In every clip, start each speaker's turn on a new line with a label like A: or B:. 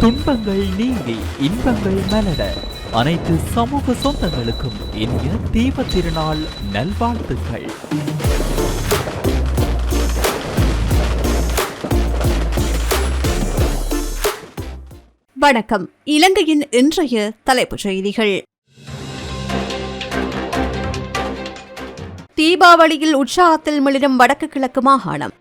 A: துன்பங்கள் நீங்கி இன்பங்கள் மலர அனைத்து சமூக சொந்தங்களுக்கும் இனிய தீப திருநாள் நல்வாழ்த்துக்கள்.
B: வணக்கம். இலங்கையின் இன்றைய தலைப்புச் செய்திகள். தீபாவளியில் உற்சாகத்தில் மிளிரும் வடக்கு கிழக்கு மாகாணம்.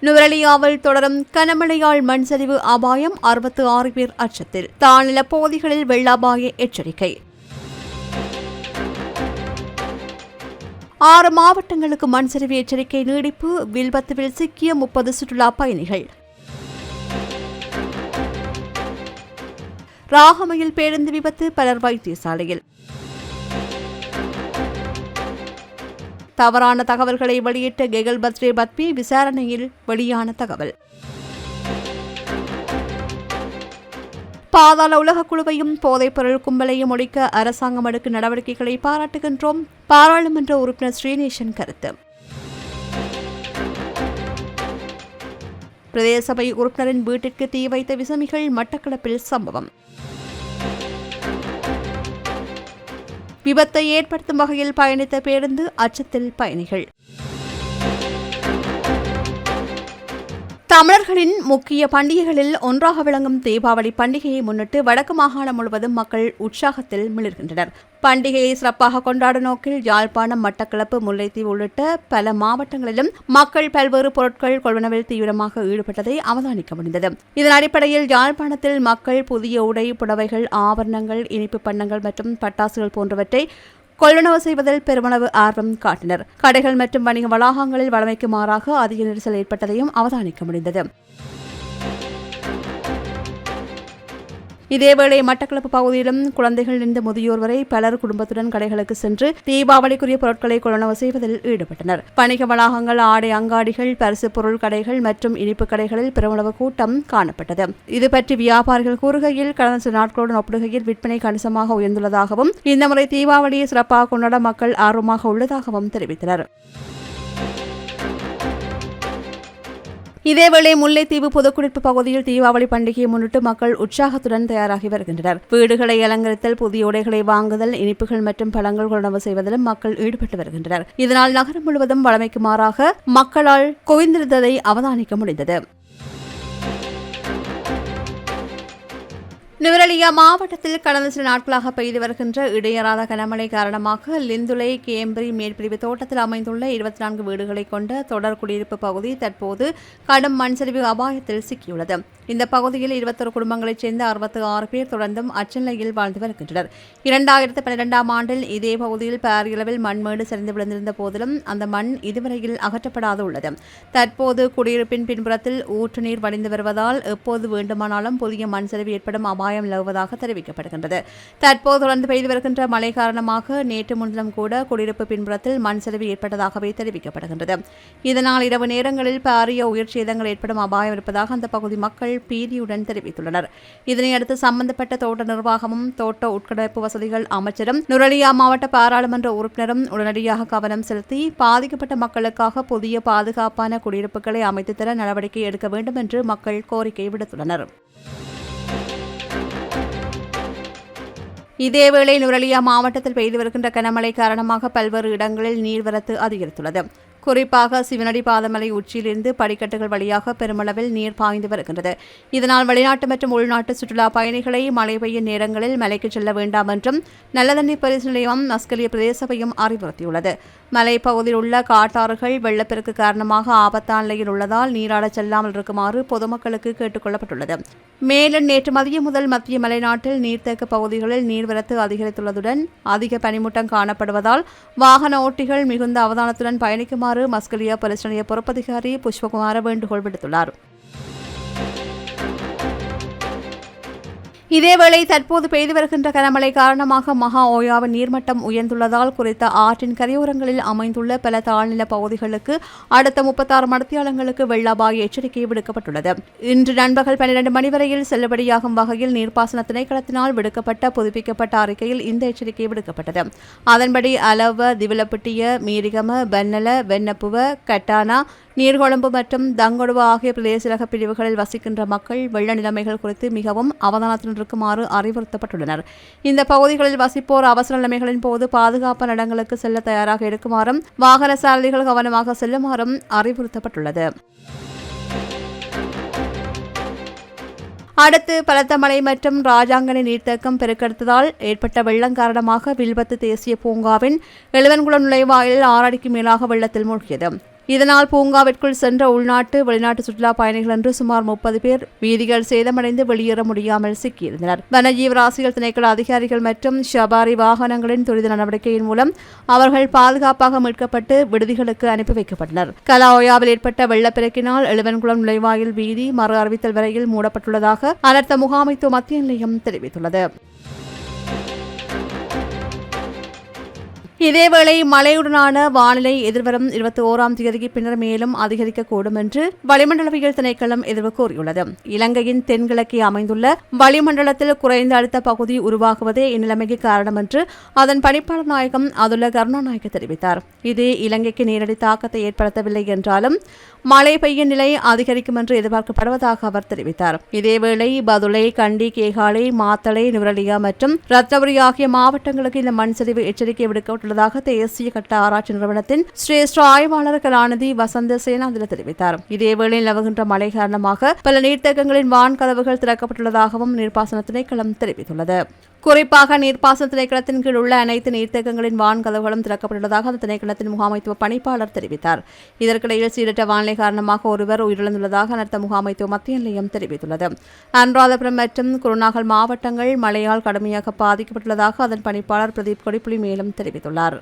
B: நுவரலியாவில் தொடரும் கனமழையால் மண் சரிவு அபாயம் அறுபத்து ஆறு பேர் அச்சத்தில். தாழ்நில பகுதிகளில் வெள்ள எச்சரிக்கை. ஆறு மாவட்டங்களுக்கு மண் சரிவு எச்சரிக்கை நீடிப்பு வில்பத்துவில் சிக்கிய முப்பது சுற்றுலா பயணிகள். ராகமையில் பேருந்து விபத்து பலர் வைத்தியசாலையில். தவறான தகவல்களை வெளியிட்ட கெகல் பத்ரே பத்மி விசாரணையில் வெளியான தகவல். பாதாள உலக குழுவையும் போதைப்பொருள் கும்பலையும் ஒழிக்க அரசாங்கம் எடுக்கும் நடவடிக்கைகளை பாராட்டுகின்றோம். பாராளுமன்ற உறுப்பினர் ஸ்ரீநேசன் கருத்து. பிரதேச சபை உறுப்பினரின் வீட்டிற்கு தீ வைத்த விசமிகள் மட்டக்களப்பில் சம்பவம். விபத்தை ஏற்படுத்தும் வகையில் பயணித்த பேருந்து அச்சத்தில் பயணிகள் தமிழர்களின் முக்கிய பண்டிகைகளில் ஒன்றாக விளங்கும் தீபாவளி பண்டிகையை முன்னிட்டு வடக்கு மாகாணம் முழுவதும் மக்கள் உற்சாகத்தில் மிளிர்கின்றனர். பண்டிகையை சிறப்பாக கொண்டாட நோக்கில் யாழ்ப்பாணம் மட்டக்களப்பு முல்லைத்தீவு உள்ளிட்ட பல மாவட்டங்களிலும் மக்கள் பல்வேறு பொருட்கள் கொள்வனவில் தீவிரமாக ஈடுபட்டதை அவதானிக்க முடிந்தது. இதன் அடிப்படையில் யாழ்ப்பாணத்தில் மக்கள் புதிய உடை புடவைகள் ஆபரணங்கள் இனிப்பு பண்ணங்கள் மற்றும் பட்டாசுகள் போன்றவற்றை கொள்வனவு செய்வதில் பெருமளவு ஆர்வம் காட்டினர். கடைகள் மற்றும் வணிக வளாகங்களில் வளமைக்கு மாறாக அதிக நெரிசல் ஏற்பட்டதையும் அவதானிக்க முடிந்தது. இதேவேளை மட்டக்களப்பு பகுதியிலும் குழந்தைகள் இருந்து முதியோர் வரை பலர் குடும்பத்துடன் கடைகளுக்கு சென்று தீபாவளிக்குரிய பொருட்களை கொள்ளனவு செய்வதில் ஈடுபட்டனர். வணிக வளாகங்கள் ஆடை அங்காடிகள் பரிசு பொருள் கடைகள் மற்றும் இனிப்பு கடைகளில் பெருமளவு கூட்டம் காணப்பட்டது. இது பற்றி வியாபாரிகள் கூறுகையில் கடந்த சில நாட்களுடன் ஒப்பிடுகையில் விற்பனை கணிசமாக உயர்ந்துள்ளதாகவும் இந்த முறை தீபாவளியை சிறப்பாக கொண்டாட மக்கள் ஆர்வமாக உள்ளதாகவும் தெரிவித்தனர். இதேவேளை முல்லைத்தீவு பொதுக்குடிப்பு பகுதியில் தீபாவளி பண்டிகையை முன்னிட்டு மக்கள் உற்சாகத்துடன் தயாராகி வருகின்றனர். வீடுகளை அலங்கரித்தல் புதிய உடைகளை வாங்குதல் இனிப்புகள் மற்றும் பழங்கள் கொண்டவு செய்வதிலும் மக்கள் ஈடுபட்டு வருகின்றனர். இதனால் நகரம் முழுவதும் வளமைக்கு மாறாக மக்களால் குவிந்திருந்ததை அவதானிக்க முடிந்தது. நுவரலியா மாவட்டத்தில் கடந்த சில நாட்களாக பெய்து வருகின்ற இடையறாத கனமழை காரணமாக லிந்துலை கேம்பிரி மேற்பிரிவு தோட்டத்தில் அமைந்துள்ள இருபத்தி நான்கு வீடுகளை கொண்ட தொடர் குடியிருப்பு பகுதி தற்போது கடும் மண் சரிவு அபாயத்தில் சிக்கியுள்ளது. இந்த பகுதியில் இருபத்தொரு குடும்பங்களைச் சேர்ந்த அறுபத்தி ஆறு பேர் தொடர்ந்தும் அச்சநிலையில் வாழ்ந்து வருகின்றனர். இரண்டாயிரத்து பன்னிரெண்டாம் ஆண்டில் இதே பகுதியில் பாரியளவில் மண்மேடு சரிந்து விழுந்திருந்த போதிலும் அந்த மண் இதுவரையில் அகற்றப்படாது உள்ளது. தற்போது குடியிருப்பின் பின்புறத்தில் ஊற்று நீர் வடிந்து வருவதால் எப்போது வேண்டுமானாலும் புதிய மண் சரிவு ஏற்படும் அபாயம் அபாயம் நிலவுவதாக தெரிவிக்கப்படுகின்றது. தற்போது தொடர்ந்து பெய்து வருகின்ற மழை காரணமாக நேற்று முன்தினம் கூட குடியிருப்பு பின்புறத்தில் மண் சரிவு ஏற்பட்டதாகவே தெரிவிக்கப்படுகின்றது. இதனால் இரவு நேரங்களில் பாரிய உயிர் சேதங்கள் ஏற்படும் அபாயம் இருப்பதாக அந்த பகுதி மக்கள் பீதியுடன் தெரிவித்துள்ளனர். இதனையடுத்து சம்பந்தப்பட்ட தோட்ட நிர்வாகமும் தோட்ட உட்கடப்பு வசதிகள் அமைச்சரும் நுரலியா மாவட்ட பாராளுமன்ற உறுப்பினரும் உடனடியாக கவனம் செலுத்தி பாதிக்கப்பட்ட மக்களுக்காக புதிய பாதுகாப்பான குடியிருப்புகளை அமைத்து தர நடவடிக்கை எடுக்க வேண்டும் என்று மக்கள் கோரிக்கை விடுத்துள்ளனர். இதேவேளை நுரலியா மாவட்டத்தில் பெய்து வருகின்ற கனமழை காரணமாக பல்வேறு இடங்களில் நீர்வரத்து அதிகரித்துள்ளது. குறிப்பாக சிவனடி பாதமலை உச்சியிலிருந்து படிக்கட்டுகள் வழியாக பெருமளவில் நீர் பாய்ந்து வருகின்றது. இதனால் வெளிநாட்டு மற்றும் உள்நாட்டு சுற்றுலா பயணிகளை மழை பெய்யும் நேரங்களில் மலைக்கு செல்ல வேண்டாம் என்றும் நல்லதண்ணி பரிசு நிலையம் நஸ்கலிய பிரதேசபையும் அறிவுறுத்தியுள்ளது. மலைப்பகுதியில் உள்ள காட்டாறுகள் வெள்ளப்பெருக்கு காரணமாக ஆபத்தான நிலையில் உள்ளதால் நீராடச் செல்லாமல் இருக்குமாறு பொதுமக்களுக்கு கேட்டுக் கொள்ளப்பட்டுள்ளது. மேலும் நேற்று மதியம் முதல் மத்திய மலைநாட்டில் நீர்த்தேக்க பகுதிகளில் நீர்வரத்து அதிகரித்துள்ளதுடன் அதிக பனிமூட்டம் காணப்படுவதால் வாகன ஓட்டிகள் மிகுந்த அவதானத்துடன் பயணிக்குமாறு மஸ்கலியா போலீஸ் பொறுப்பதிகாரி புஷ்பகுமார வேண்டுகோள் விடுத்துள்ளார். இதேவேளை தற்போது பெய்து வருகின்ற கனமழை காரணமாக மகா ஓயாவின் நீர்மட்டம் உயர்ந்துள்ளதால் குறித்த ஆற்றின் கரையோரங்களில் அமைந்துள்ள பல தாழ்நில பகுதிகளுக்கு அடுத்த முப்பத்தாறு மடத்தியாளங்களுக்கு வெள்ள அபாய எச்சரிக்கை விடுக்கப்பட்டுள்ளது. இன்று நண்பகல் பன்னிரண்டு மணி வரையில் செல்லுபடியாகும் வகையில் நீர்ப்பாசன திணைக்களத்தினால் விடுக்கப்பட்ட புதுப்பிக்கப்பட்ட அறிக்கையில் இந்த எச்சரிக்கை விடுக்கப்பட்டது. அதன்படி அளவ திவிலப்பட்டிய மீரிகம பென்னல வெண்ணப்புவ கட்டானா நீர்கொழும்பு மற்றும் தங்கொடுவு ஆகிய பிரதேசரக பிரிவுகளில் வசிக்கின்ற மக்கள் வெள்ள நிலைமைகள் குறித்து மிகவும் அவதானத்துடன் இருக்குமாறு அறிவுறுத்தப்பட்டுள்ளனர். இந்த பகுதிகளில் வசிப்போர் அவசர நிலைமைகளின் போது பாதுகாப்பான இடங்களுக்கு செல்ல தயாராக இருக்குமாறும் வாகன சாரதிகள் கவனமாக செல்லுமாறும் அறிவுறுத்தப்பட்டுள்ளது. அடுத்து பலத்த மழை மற்றும் ராஜாங்கனை நீர்த்தேக்கம் பெருக்கெடுத்ததால் ஏற்பட்ட வெள்ளம் காரணமாக வில்பத்து தேசிய பூங்காவின் எழுவன்குளம் நுழைவாயிலில் ஆறடிக்கு மேலாக வெள்ளத்தில் மூழ்கியது. இதனால் பூங்காவிற்குள் சென்ற உள்நாட்டு வெளிநாட்டு சுற்றுலா பயணிகள் என்று சுமார் முப்பது பேர் வீதிகள் சேதமடைந்து வெளியேற முடியாமல் சிக்கியிருந்தனர். வனஜீவராசிகள் திணைக்கள அதிகாரிகள் மற்றும் ஷபாரி வாகனங்களின் துரித நடவடிக்கையின் மூலம் அவர்கள் பாதுகாப்பாக மீட்கப்பட்டு விடுதிகளுக்கு அனுப்பி வைக்கப்பட்டனர். கலாஓயாவில் ஏற்பட்ட வெள்ளப்பெருக்கினால் எழுவன்குளம் நுழைவாயில் வீதி மறு அறிவித்தல் வரையில் மூடப்பட்டுள்ளதாக அனர்த்த முகாமைத்துவ மத்திய நிலையம் தெரிவித்துள்ளது. இதேவேளை மழையுடனான வானிலை எதிர்வரும் இருபத்தி ஓராம் தேதிக்கு பின்னர் மேலும் அதிகரிக்கக்கூடும் என்று வளிமண்டலவியல் திணைக்களம் எதிர்வு கூறியுள்ளது. இலங்கையின் தென்கிழக்கே அமைந்துள்ள வளிமண்டலத்தில் குறைந்த அழுத்த பகுதி உருவாகுவதே இந்நிலைமைக்கு காரணம் என்று அதன் பணிப்பாளர் நாயகம் அதுல்ல கருணாநாயக்க தெரிவித்தார். இது இலங்கைக்கு நேரடி தாக்கத்தை ஏற்படுத்தவில்லை என்றாலும் மழை பெய்யும் நிலை அதிகரிக்கும் என்று எதிர்பார்க்கப்படுவதாக அவர் தெரிவித்தார். இதேவேளை பதுளை கண்டி கேகாலை மாத்தளை நுரலியா மற்றும் ரத்னபுரி ஆகிய மாவட்டங்களுக்கு இந்த மண் சரிவு எச்சரிக்கை விடுக்கப்பட்டுள்ளதாக தேசிய கட்ட ஆராய்ச்சி நிறுவனத்தின் சிரேஷ்ட ஆய்வாளர் கலாநிதி வசந்த சேனாந்திர தெரிவித்தார். இதேவேளை நிலவுகின்ற மழை காரணமாக பல நீர்த்தேக்கங்களின் வான் கதவுகள் திறக்கப்பட்டுள்ளதாகவும் நீர்ப்பாசன திணைக்களம் தெரிவித்துள்ளது. குறிப்பாக நீர்ப்பாசன திணைக்களத்தின் கீழ் உள்ள அனைத்து நீர்த்தேக்கங்களின் வான் கதவுகளும் திறக்கப்பட்டுள்ளதாக அந்த திணைக்களத்தின் முகாமைத்துவ பணிப்பாளர் தெரிவித்தார். இதற்கிடையில் சீரற்ற வானிலை காரணமாக ஒருவர் உயிரிழந்துள்ளதாக அனர்த்த முகாமைத்துவ மத்திய நிலையம் தெரிவித்துள்ளது. அனுராதபுரம் மற்றும் குருநாகல் மாவட்டங்கள் மழையால் கடுமையாக பாதிக்கப்பட்டுள்ளதாக அதன் பணிப்பாளர் பிரதீப் கொடிப்புலி மேலும் தெரிவித்துள்ளார்.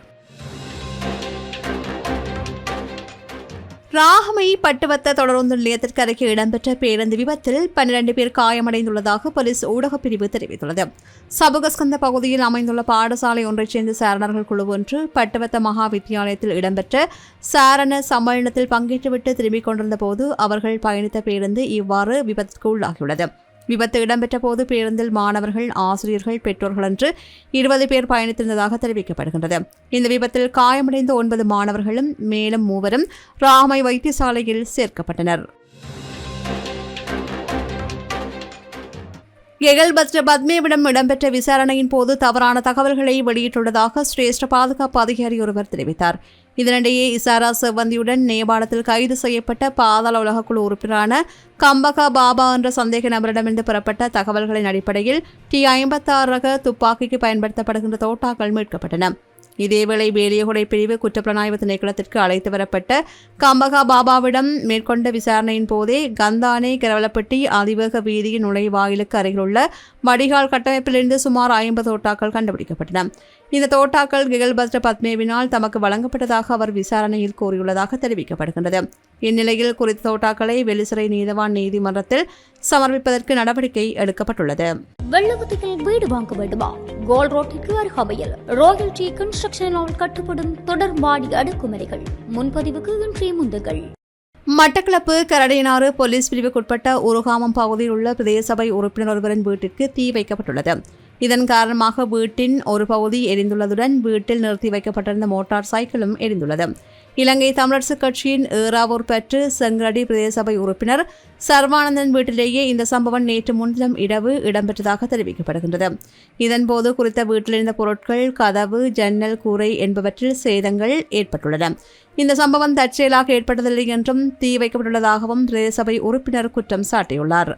B: ராகமை பட்டுவத்த தொடர்ந்து நிலையத்திற்கு அருகே இடம்பெற்ற பேருந்து விபத்தில் பன்னிரண்டு பேர் காயமடைந்துள்ளதாக போலீஸ் ஊடகப் பிரிவு தெரிவித்துள்ளது. சபுகஸ்கந்த பகுதியில் அமைந்துள்ள பாடசாலை ஒன்றைச் சேர்ந்த சாரணர்கள் குழு ஒன்று பட்டுவத்த மகா வித்தியாலயத்தில் இடம்பெற்ற சாரண சம்மேளனத்தில் பங்கேற்றுவிட்டு திரும்பிக் கொண்டிருந்த போது அவர்கள் பயணித்த பேருந்து இவ்வாறு விபத்துக்கு உள்ளாகியுள்ளது. விபத்து இடம்பெற்ற போது பேருந்தில் மாணவர்கள் ஆசிரியர்கள் பெற்றோர்கள் என்று இருபது பேர் பயணித்திருந்ததாக தெரிவிக்கப்படுகின்றது. இந்த விபத்தில் காயமடைந்த ஒன்பது மாணவர்களும் மேலும் மூவரும் ராமை வைத்தியசாலையில் சேர்க்கப்பட்டனர். எகல் பத்ர பத்மேவிடம் இடம்பெற்ற விசாரணையின் போது தவறான தகவல்களை வெளியிட்டுள்ளதாக சிரேஷ்ட பாதுகாப்பு அதிகாரி ஒருவர் தெரிவித்தார். இதனிடையே இசாரா செவ்வந்தியுடன் நேபாளத்தில் கைது செய்யப்பட்ட பாதாள உலகக்குழு உறுப்பினரான கம்பகா பாபா என்ற சந்தேக நபரிடமிருந்து பெறப்பட்ட தகவல்களின் அடிப்படையில் டி ஐம்பத்தாறு ரக துப்பாக்கிக்கு பயன்படுத்தப்படுகின்ற தோட்டாக்கள் மீட்கப்பட்டன. இதேவேளை வேலியகுடை பிரிவு குற்றப்புலனாய்வு திணைக்களத்திற்கு அழைத்து வரப்பட்ட கம்பகா பாபாவிடம் மேற்கொண்ட விசாரணையின் போதே கந்தானே கரவலப்பட்டி அதிவேக வீதியின் நுழைவாயிலுக்கு அருகிலுள்ள வடிகால் கட்டமைப்பிலிருந்து சுமார் ஐம்பது தோட்டாக்கள் கண்டுபிடிக்கப்பட்டன. இந்த தோட்டாக்கள் கிகல்பத்ர பத்மேவினால் தமக்கு வழங்கப்பட்டதாக அவர் விசாரணையில் கூறியுள்ளதாக தெரிவிக்கப்படுகின்றது. இந்நிலையில் குறித்த தோட்டாக்களை வெளிசிறை நீதவான் நீதிமன்றத்தில் சமர்ப்பிப்பதற்கு நடவடிக்கை எடுக்கப்பட்டுள்ளது.
C: வெள்ளவத்தையில் வீடு வாங்க வேண்டுமா? கோல் ரோட்டிற்கு அருகாமையில் ராயல் டி கன்ஸ்ட்ரக்ஷனால் கட்டப்படும் தொடர் மாடி அடுக்குமுறைகள் முன்பதிவுக்கு இன்றைய முந்துகள்.
B: மட்டக்களப்பு கரடையனாறு போலீஸ் பிரிவுக்குட்பட்ட உருகாமம் பகுதியில் உள்ள பிரதேச சபை உறுப்பினர் ஒருவரின் வீட்டிற்கு தீ வைக்கப்பட்டுள்ளது. இதன் காரணமாக வீட்டின் ஒரு பகுதி எரிந்துள்ளதுடன் வீட்டில் நிறுத்தி வைக்கப்பட்டிருந்த மோட்டார் சைக்கிளும் எரிந்துள்ளது. இலங்கை தமிழரசு கட்சியின் ஏறாவூர் பெற்று செங்கடி பிரதேசபை உறுப்பினர் சர்வானந்தன் வீட்டிலேயே இந்த சம்பவம் நேற்று முன்தினம் இரவு இடம்பெற்றதாக தெரிவிக்கப்படுகின்றது. இதன்போது குறித்த வீட்டிலிருந்த பொருட்கள் கதவு ஜன்னல் கூரை என்பவற்றில் சேதங்கள் ஏற்பட்டுள்ளன. இந்த சம்பவம் தற்செயலாக ஏற்பட்டதில்லை என்றும் தீ வைக்கப்பட்டுள்ளதாகவும் பிரதேசபை உறுப்பினர் குற்றம் சாட்டியுள்ளார்.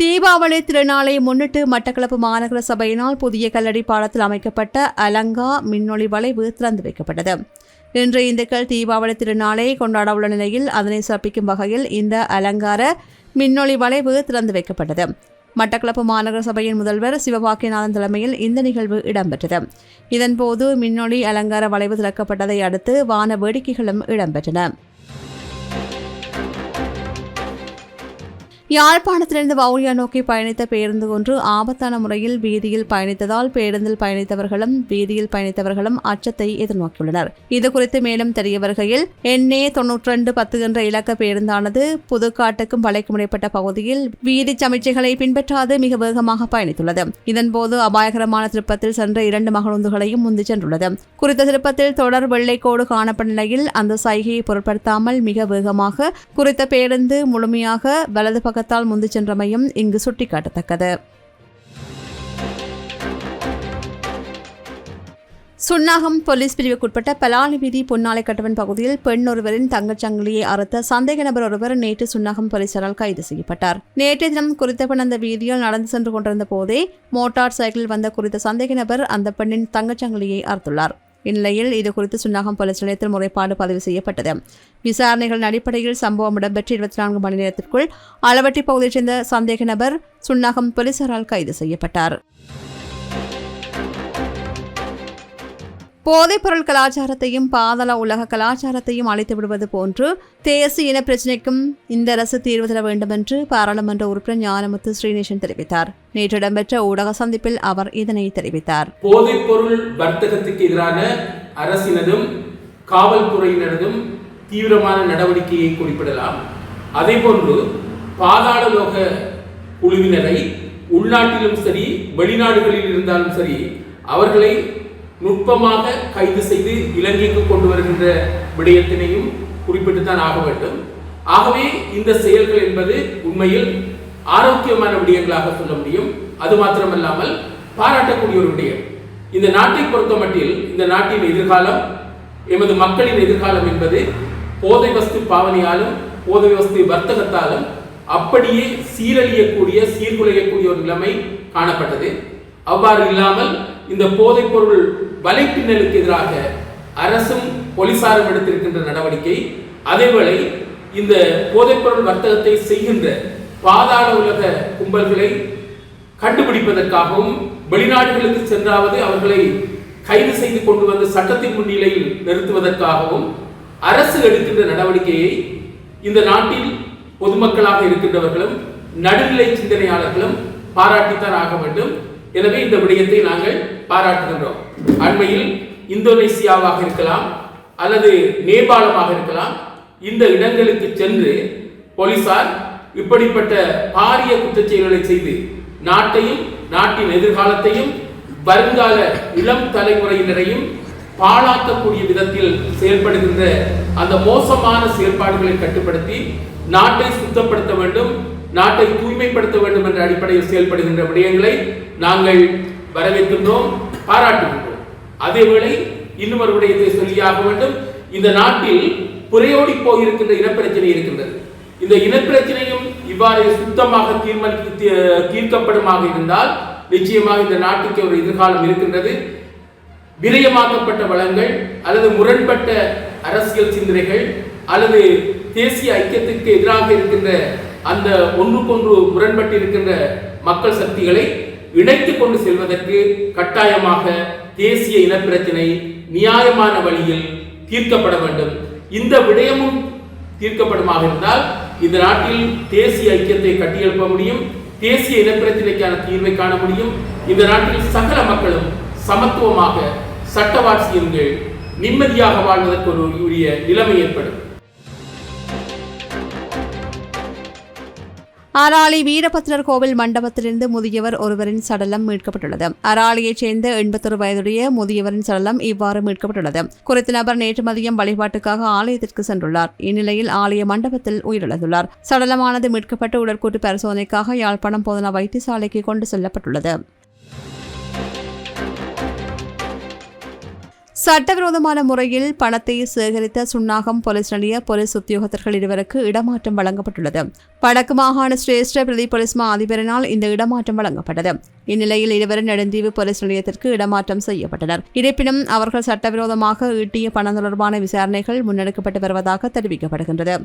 B: தீபாவளி திருநாளை முன்னிட்டு மட்டக்களப்பு மாநகர சபையினால் புதிய கல்லடி பாலத்தில் அமைக்கப்பட்ட அலங்கா மின்னொளி வளைவு திறந்து வைக்கப்பட்டது. இன்று இந்துக்கள் தீபாவளி திருநாளை கொண்டாட உள்ள நிலையில் அதனை சிறப்பிக்கும் வகையில் இந்த அலங்கார மின்னொளி வளைவு திறந்து வைக்கப்பட்டது. மட்டக்களப்பு மாநகர சபையின் முதல்வர் சிவபாக்கியநாதன் தலைமையில் இந்த நிகழ்வு இடம்பெற்றது. இதன்போது மின்னொளி அலங்கார வளைவு திறக்கப்பட்டதை அடுத்து வான வேடிக்கைகளும் இடம்பெற்றன. யாழ்ப்பாணத்திலிருந்து வவுனியா நோக்கி பயணித்த பேருந்து ஒன்று ஆபத்தான முறையில் வீதியில் பயணித்ததால் பேருந்தில் பயணித்தவர்களும் வீதியில் பயணித்தவர்களும் அச்சத்தை எதிர்நோக்கியுள்ளனர். இதுகுறித்து மேலும் தெரிய வருகையில் என்ஏ தொன்னூற்றி ரெண்டு பத்து என்ற இலக்க பேருந்தானது புதுக்காட்டுக்கும் வலைக்கும் இடைப்பட்ட பகுதியில் வீதி சமிச்சைகளை பின்பற்றாது மிக வேகமாக பயணித்துள்ளது. இதன்போது அபாயகரமான திருப்பத்தில் சென்ற இரண்டு மகளுந்துகளையும் முந்தி சென்றுள்ளது. குறித்த திருப்பத்தில் தொடர் வெள்ளைக்கோடு காணப்பட்ட நிலையில் அந்த சைகையை பொருட்படுத்தாமல் மிக வேகமாக குறித்த பேருந்து முழுமையாக வலது பக்க வேகத்தால் முந்து சென்றமையும் இங்கு சுட்டிக்காட்டத்தக்கது. சுன்னாகம் போலீஸ் பிரிவுக்குட்பட்ட பலாலி வீதி பொன்னாலை கட்டவன் பகுதியில் பெண் ஒருவரின் தங்கச் சங்கிலியை அறுத்த சந்தேக நபர் ஒருவர் நேற்று சுன்னாகம் போலீசாரால் கைது செய்யப்பட்டார். நேற்றைய தினம் குறித்த பெண் அந்த வீதியில் நடந்து சென்று கொண்டிருந்த போதே மோட்டார் சைக்கிளில் வந்த குறித்த சந்தேக நபர் அந்த பெண்ணின் தங்கச் சங்கிலியை அறுத்துள்ளார். இந்நிலையில் இது குறித்து சுன்னாகம் போலீஸ் நிலையத்தில் முறைப்பாடு பதிவு செய்யப்பட்டது. விசாரணைகளின் அடிப்படையில் சம்பவம் இடம்பெற்ற இருபத்தி நான்கு மணி நேரத்திற்குள் அளவட்டி பகுதியைச் சேர்ந்த சந்தேக நபர் சுன்னாகம் போலீசாரால் கைது செய்யப்பட்டார். போதைப்பொருள் கலாச்சாரத்தையும் பாதாள உலக கலாச்சாரத்தையும் அழைத்து விடுவது போன்று தேசிய இன பிரச்சினைக்கும் இந்த அரசு தீர்வு தர வேண்டும் என்று பாராளுமன்ற உறுப்பினர் ஞானமுத்து ஸ்ரீநேசன் தெரிவித்தார். நேற்று இடம்பெற்ற ஊடக சந்திப்பில் அவர் இதனை தெரிவித்தார்.
D: போதைப்பொருள் வர்த்தகத்துக்கு எதிரான அரசினதும் காவல்துறையினரதும் தீவிரமான நடவடிக்கையை குறிப்பிடலாம். அதே போன்று பாதாள லோக குழுவினரை உள்நாட்டிலும் சரி வெளிநாடுகளில் இருந்தாலும் சரி அவர்களை நுட்பமாக கைது செய்து இலங்கைக்கு கொண்டு வருகின்ற விடயத்தினையும் குறிப்பிட்டுத்தான் ஆக வேண்டும். ஆகவே இந்த செயல்கள் என்பது உண்மையில் ஆரோக்கியமான விடயங்களாக சொல்ல முடியும். அது மாத்திரமல்லாமல் பாராட்டக்கூடிய ஒரு விடயம். இந்த நாட்டை பொறுத்தமட்டில் இந்த நாட்டின் எதிர்காலம் எமது மக்களின் எதிர்காலம் என்பது போதை வஸ்து பாவனையாலும் போதை வஸ்து வர்த்தகத்தாலும் அப்படியே சீரழியக்கூடிய சீர்குலையக்கூடிய ஒரு நிலைமை காணப்பட்டது. அவ்வாறு இல்லாமல் இந்த போதைப் பொருள் வலைப்பின்னலுக்கு எதிராக அரசும் போலீசாரும் எடுத்திருக்கின்ற நடவடிக்கை. அதேவேளை இந்த போதைப்பொருள் வர்த்தகத்தை செய்கின்ற பாதாள உலக கும்பல்களை கண்டுபிடிப்பதற்காகவும் வெளிநாடுகளுக்கு சென்றாவது அவர்களை கைது செய்து கொண்டு வந்து சட்டத்தின் முன்னிலையில் நிறுத்துவதற்காகவும் அரசு எடுக்கின்ற நடவடிக்கையை இந்த நாட்டில் பொதுமக்களாக இருக்கின்றவர்களும் நடுநிலை சிந்தனையாளர்களும் பாராட்டித்தான் ஆக வேண்டும். எனவே இந்த விடயத்தை நாங்கள் பாராட்டுகின்றோம். அண்மையில் இந்தோனேசியாவாக இருக்கலாம் அல்லது நேபாளமாக இருக்கலாம் இந்த இடங்களுக்கு சென்று போலீசார் இப்படிப்பட்ட பாரிய குற்றச் செயல்களை செய்து நாட்டையும் நாட்டின் எதிர்காலத்தையும் வருங்கால இளம் தலைமுறையினரையும் பாழாக்கக்கூடிய விதத்தில் செயல்படுகின்ற அந்த மோசமான செயல்பாடுகளை கட்டுப்படுத்தி நாட்டை சுத்தப்படுத்த வேண்டும் நாட்டை தூய்மைப்படுத்த வேண்டும் என்ற அடிப்படையில் செயல்படுகின்ற விடயங்களை நாங்கள் வரவேற்கின்றோம் பாராட்டுகின்றோம். அதேவேளை இன்னும் ஒரு விடயத்தை சொல்லியாக வேண்டும். இந்த நாட்டில் புறையோடி போயிருக்கின்ற இனப்பிரச்சனை இருக்கின்றது. இந்த இனப்பிரச்சனையும் இவ்வாறு சுத்தமாக தீர்மானி தீர்க்கப்படுமாக இருந்தால் நிச்சயமாக இந்த நாட்டுக்கு ஒரு எதிர்காலம் இருக்கின்றது. விரயமாக்கப்பட்ட வளங்கள் அல்லது முரண்பட்ட அரசியல் சிந்தனைகள் அல்லது தேசிய ஐக்கியத்துக்கு எதிராக இருக்கின்ற அந்த ஒன்றுக்கொன்று முரண்பட்டு இருக்கின்ற மக்கள் சக்திகளை இணைத்துக் கொண்டு செல்வதற்கு கட்டாயமாக தேசிய இனப்பிரச்சினை நியாயமான வழியில் தீர்க்கப்பட வேண்டும். இந்த விடயமும் தீர்க்கப்படுமாக இருந்தால் இந்த நாட்டில் தேசிய ஐக்கியத்தை கட்டியெழுப்ப முடியும் தேசிய இனப்பிரச்சினைக்கான தீர்வை காண முடியும். இந்த நாட்டில் சகல மக்களும் சமத்துவமாக சட்டவாட்சியின் கீழ் நிம்மதியாக வாழ்வதற்கு ஒரு உரிய நிலைமை ஏற்படும்.
B: அராலி வீரபத்ரர் கோவில் மண்டபத்திலிருந்து முதியவர் ஒருவரின் சடலம் மீட்கப்பட்டுள்ளது. அராலியைச் சேர்ந்த எண்பத்தொரு வயதுடைய முதியவரின் சடலம் இவ்வாறு மீட்கப்பட்டுள்ளது. குறித்த நபர் நேற்று மதியம் வழிபாட்டுக்காக ஆலயத்திற்கு சென்றுள்ளார். இந்நிலையில் ஆலய மண்டபத்தில் உயிரிழந்துள்ளார். சடலமானது மீட்கப்பட்டு உடற்கூட்டு பரிசோதனைக்காக யாழ்ப்பாணம் போதனா வைத்தியசாலைக்கு கொண்டு செல்லப்பட்டுள்ளது. சட்டவிரோதமான முறையில் பணத்தை சேகரித்த சுன்னாகம் போலீஸ் நிலைய போலீஸ் உத்தியோகத்தர்கள் இருவருக்கு இடமாற்றம் வழங்கப்பட்டுள்ளது. வடக்கு மாகாண சிரேஷ்ட பிரதி போலீஸ் மா அதிபரினால் இந்த இடமாற்றம் வழங்கப்பட்டது. இந்நிலையில் இருவரும் நெடுந்தீவு போலீஸ் நிலையத்திற்கு இடமாற்றம் செய்யப்பட்டனர். இருப்பினும் அவர்கள் சட்டவிரோதமாக ஈட்டிய பணம் தொடர்பான விசாரணைகள் முன்னெடுக்கப்பட்டு வருவதாக தெரிவிக்கப்படுகின்றது.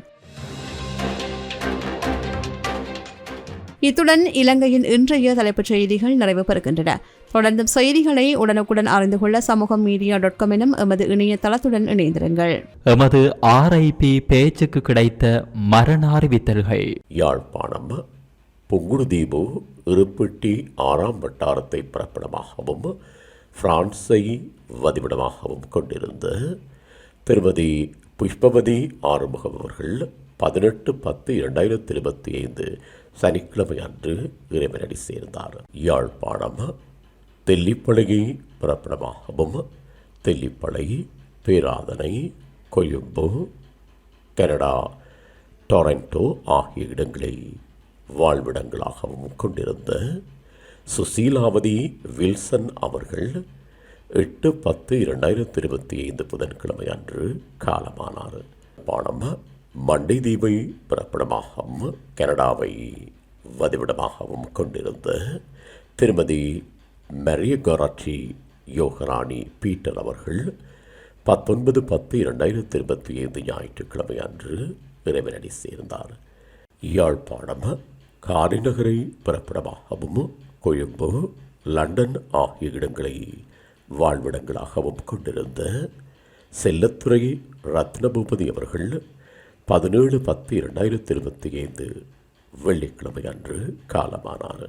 B: இத்துடன் இலங்கையின் இன்றைய தலைப்புச் செய்திகள் நிறைவு பெறுகின்றன. தொடர்ந்தும் செய்திகளை உடனுக்குடன் அறிந்து கொள்ள சமூகம் மீடியா டாட் காம் எனும் எமது இணையதளத்துடன் இணைந்திருங்கள்.
A: எமது ஆர்ஐபி பேச்சுக்கு கிடைத்த மரண அறிவித்தல்கள்
E: யாழ்ப்பாணம் புங்குடுதீவு இருப்பிட்டி ஆறாம் வட்டாரத்தை பிறப்பிடமாகவும் பிரான்ஸை வதிவிடமாகவும் கொண்டிருந்த திருமதி புஷ்பவதி ஆறுமுகம் அவர்கள் பதினெட்டு பத்து இரண்டாயிரத்தி இருபத்தி ஐந்து சனிக்கிழமை அன்று இறைவனடி சேர்ந்தார். யாழ்ப்பாணம் தெல்லிப்பளகி புறப்படமாகவும் தெல்லிப்பளை பேராதனை கொழும்பு கனடா டொரண்டோ ஆகிய இடங்களை வாழ்விடங்களாகவும் கொண்டிருந்த சுசீலாவதி வில்சன் அவர்கள் எட்டு பத்து இரண்டாயிரத்தி இருபத்தி ஐந்து புதன்கிழமை அன்று காலமானார். பாடம் மண்டை தீவை பிறப்பிடமாகவும் கனடாவை வதிவிடமாகவும் கொண்டிருந்த திருமதி மரிய கராட்சி யோகராணி பீட்டர் அவர்கள் பத்தொன்பது பத்து இரண்டாயிரத்தி இருபத்தி ஐந்து ஞாயிற்றுக்கிழமை அன்று இறைவனடி சேர்ந்தார். யாழ்ப்பாணம் காரிநகரை பிறப்பிடமாகவும் கொழும்பு லண்டன் ஆகிய இடங்களை வாழ்விடங்களாகவும் கொண்டிருந்த செல்லத்துறை ரத்னபூபதி அவர்கள் பதினேழு பத்து இரண்டாயிரத்தி இருபத்தி ஐந்து வெள்ளிக்கிழமை அன்று காலமானார்.